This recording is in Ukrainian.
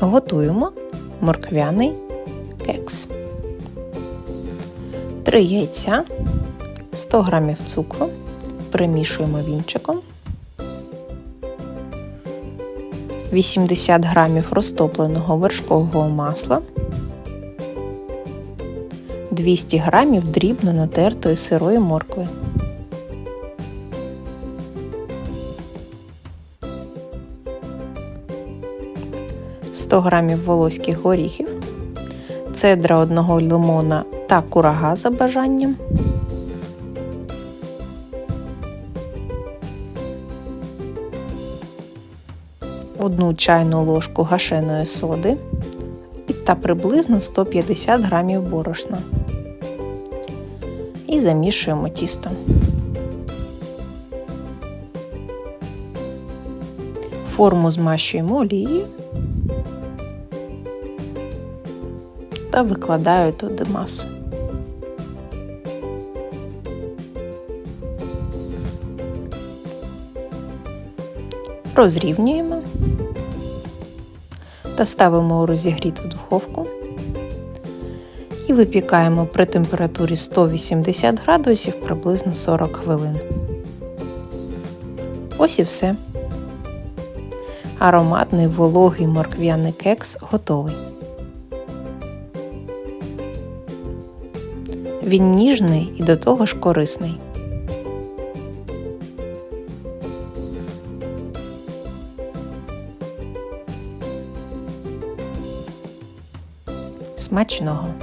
Готуємо морквяний кекс. 3 яйця, 100 г цукру, перемішуємо вінчиком, 80 г розтопленого вершкового масла, 200 г дрібно натертої сирої моркви. – 100 г волоських горіхів, цедра одного лимона та курага за бажанням. Одну чайну ложку гашеної соди та приблизно 150 грамів борошна. І замішуємо тісто. Форму змащуємо олією та викладаю туди масу. Розрівнюємо та ставимо у розігріту духовку і випікаємо при температурі 180 градусів приблизно 40 хвилин. Ось і все. Ароматний вологий морквяний кекс готовий. Він ніжний і до того ж корисний. Смачного!